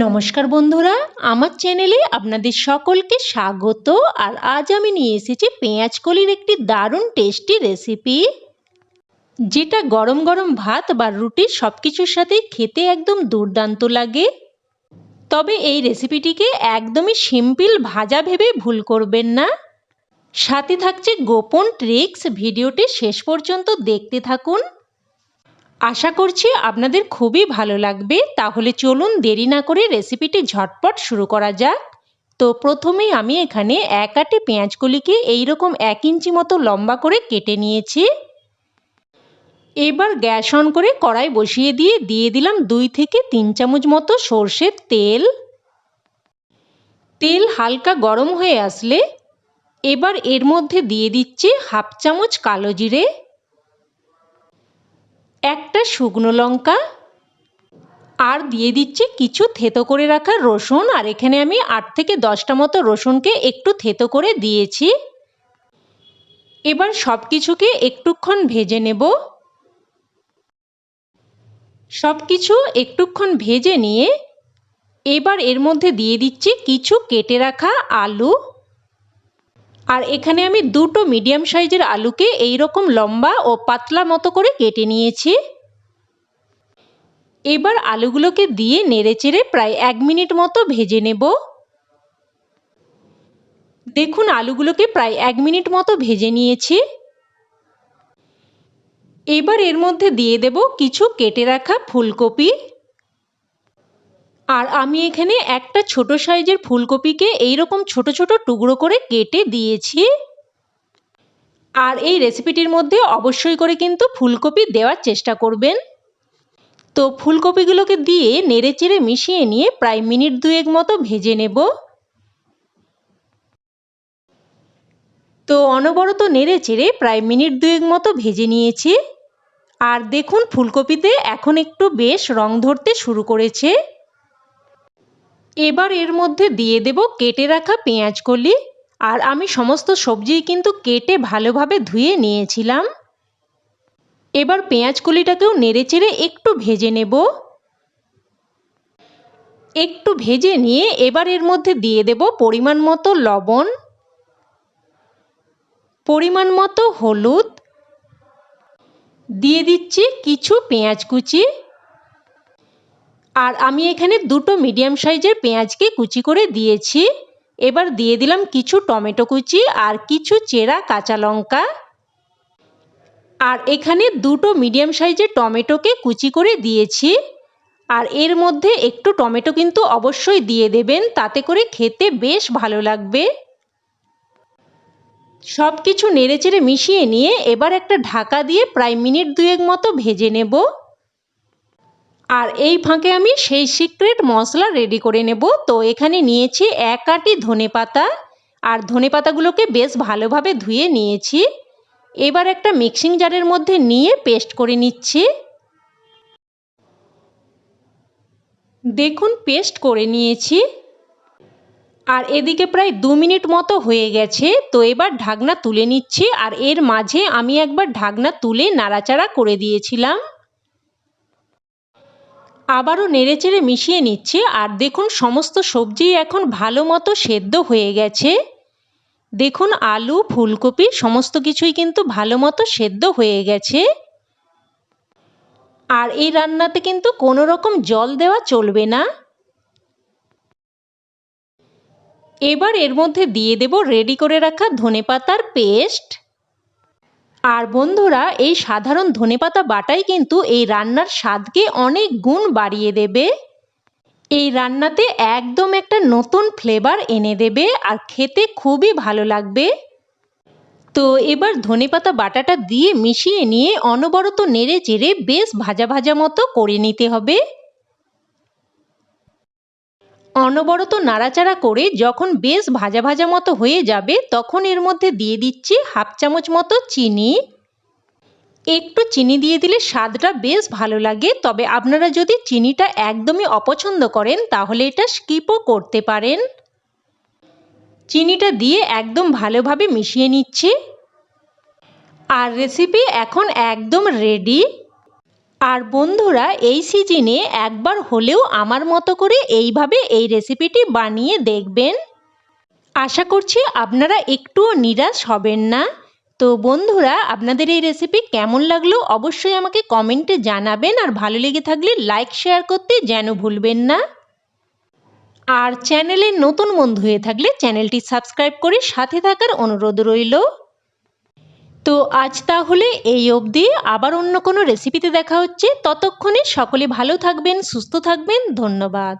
নমস্কার বন্ধুরা, আমার চ্যানেলে আপনাদের সকলকে স্বাগত আর আজ আমি নিয়ে এসেছি পেঁয়াজ কলির একটি দারুণ টেস্টি রেসিপি। যেটা গরম গরম ভাত বা রুটি সব কিছুর সাথে খেতে একদম দুর্দান্ত লাগে। তবে এই রেসিপিটিকে একদমই সিম্পল ভাজা ভেবে ভুল করবেন না। সাথে থাকছে গোপন ট্রিক্স, ভিডিওটি শেষ পর্যন্ত দেখতে থাকুন। আশা করছি আপনাদের খুবই ভালো লাগবে। তাহলে চলুন দেরি না করে রেসিপিটি ঝটপট শুরু করা যাক। তো প্রথমেই আমি এখানে এক আটে পেঁয়াজগুলিকে এইরকম এক ইঞ্চি মতো লম্বা করে কেটে নিয়েছি। এবার গ্যাস অন করে কড়াই বসিয়ে দিয়ে দিয়ে দিলাম দুই থেকে তিন চামচ মতো সর্ষের তেল। তেল হালকা গরম হয়ে আসলে এবার এর মধ্যে দিয়ে দিচ্ছি হাফ চামচ কালো জিরে। একটা শুকনো লঙ্কা, আর দিয়ে দিচ্ছি কিছু থেতো করে রাখা রসুন। আর এখানে আমি আট থেকে দশটা মতো রসুনকে একটু থেতো করে দিয়েছি। এবার সব কিছুকে একটুক্ষণ ভেজে নেব। সব কিছু একটুক্ষণ ভেজে নিয়ে এবার এর মধ্যে দিয়ে দিচ্ছি কিছু কেটে রাখা আলু। আর এখানে আমি দুটো মিডিয়াম সাইজের আলুকে এই রকম লম্বা ও পাতলা মতো করে কেটে নিয়েছি। এবার আলুগুলোকে দিয়ে নেড়েচেড়ে প্রায় এক মিনিট মতো ভেজে নেব। দেখুন, আলুগুলোকে প্রায় এক মিনিট মতো ভেজে নিয়েছি। এবার এর মধ্যে দিয়ে দেব কিছু কেটে রাখা ফুলকপি। আর আমি এখানে একটা ছোট সাইজের ফুলকপিকে এইরকম ছোট ছোট টুকরো করে কেটে দিয়েছি। আর এই রেসিপিটির মধ্যে অবশ্যই করে কিন্তু ফুলকপি দেওয়ার চেষ্টা করবেন। তো ফুলকপিগুলোকে দিয়ে নেড়ে চেড়ে মিশিয়ে নিয়ে প্রায় মিনিট দুয়েক মতো ভেজে নেব। তো অনবরত নেড়ে চেড়ে প্রায় মিনিট দুয়েক মতো ভেজে নিয়েছি। আর দেখুন ফুলকপিতে এখন একটু বেশ রং ধরতে শুরু করেছে। এবার এর মধ্যে দিয়ে দেব কেটে রাখা পেঁয়াজ কলি আর আমি সমস্ত সবজি কিন্তু কেটে ভালোভাবে ধুয়ে নিয়েছিলাম। এবার পেঁয়াজ কলিটাকেও নেড়ে চেড়ে একটু ভেজে নেব। একটু ভেজে নিয়ে এবার এর মধ্যে দিয়ে দেব পরিমাণ মতো লবণ, পরিমাণ মতো হলুদ, দিয়ে দিচ্ছি কিছু পেঁয়াজ কুচি। আর আমি এখানে দুটো মিডিয়াম সাইজের পেঁয়াজকে কুচি করে দিয়েছি। এবার দিয়ে দিলাম কিছু টমেটো কুচি আর কিছু চেরা কাঁচা লঙ্কা। আর এখানে দুটো মিডিয়াম সাইজের টমেটোকে কুচি করে দিয়েছি। আর এর মধ্যে একটু টমেটো কিন্তু অবশ্যই দিয়ে দেবেন, তাতে করে খেতে বেশ ভালো লাগবে। সব কিছু নেড়েচেড়ে মিশিয়ে নিয়ে এবার একটা ঢাকা দিয়ে প্রায় মিনিট দুয়েক মতো ভেজে নেব। আর এই ফাঁকে আমি সেই সিক্রেট মশলা রেডি করে নেব। তো এখানে নিয়েছি এক আটি ধনে পাতা। আর ধনে পাতাগুলোকে বেশ ভালোভাবে ধুয়ে নিয়েছি। এবার একটা মিক্সিং জারের মধ্যে নিয়ে পেস্ট করে নিচ্ছি। দেখুন পেস্ট করে নিয়েছি। আর এদিকে প্রায় দু মিনিট মতো হয়ে গেছে। তো এবার ঢাকনা তুলে নিচ্ছি। আর এর মাঝে আমি একবার ঢাকনা তুলে নাড়াচাড়া করে দিয়েছিলাম। আবারও নেড়েচেড়ে মিশিয়ে নিচ্ছি আর দেখুন সমস্ত সবজি এখন ভালো মতো সেদ্ধ হয়ে গেছে। দেখুন আলু, ফুলকপি সমস্ত কিছুই কিন্তু ভালো মতো সেদ্ধ হয়ে গেছে। আর এই রান্নাতে কিন্তু কোনো রকম জল দেওয়া চলবে না। এবার এর মধ্যে দিয়ে দেব রেডি করে রাখা ধনেপাতার পেস্ট। আর বন্ধুরা, এই সাধারণ ধনেপাতা বাটাই কিন্তু এই রান্নার স্বাদকে অনেক গুণ বাড়িয়ে দেবে। এই রান্নাতে একদম একটা নতুন ফ্লেভার এনে দেবে আর খেতে খুবই ভালো লাগবে। তো এবার ধনেপাতা বাটাটা দিয়ে মিশিয়ে নিয়ে অনবরত নেড়ে চেড়ে বেশ ভাজা ভাজা মতো করে নিতে হবে। অনবরত নাড়াচাড়া করে যখন বেশ ভাজা ভাজা মতো হয়ে যাবে, তখন এর মধ্যে দিয়ে দিচ্ছি হাফ চামচ মতো চিনি। একটু চিনি দিয়ে দিলে স্বাদটা বেশ ভালো লাগে। তবে আপনারা যদি চিনিটা একদমই অপছন্দ করেন, তাহলে এটা স্কিপও করতে পারেন। চিনিটা দিয়ে একদম ভালোভাবে মিশিয়ে নিচ্ছি। আর রেসিপি এখন একদম রেডি আর বন্ধুরা, এই সিজনে একবার হলেও আমার মতো করে এইভাবে এই রেসিপিটি বানিয়ে দেখবেন। আশা করছি আপনারা একটুও নিরাশ হবেন না। তো বন্ধুরা, আপনাদের এই রেসিপি কেমন লাগল অবশ্যই আমাকে কমেন্টে জানাবেন আর ভালো লেগে থাকলে লাইক শেয়ার করতে যেন ভুলবেন না। আর চ্যানেলে নতুন বন্ধু হয়ে থাকলে চ্যানেলটি সাবস্ক্রাইব করে সাথে থাকার অনুরোধ রইল। তো আজ তাহলে এই অবধি। আবার অন্য কোনো রেসিপিতে দেখা হচ্ছে। ততক্ষণে সকলে ভালো থাকবেন, সুস্থ থাকবেন। ধন্যবাদ।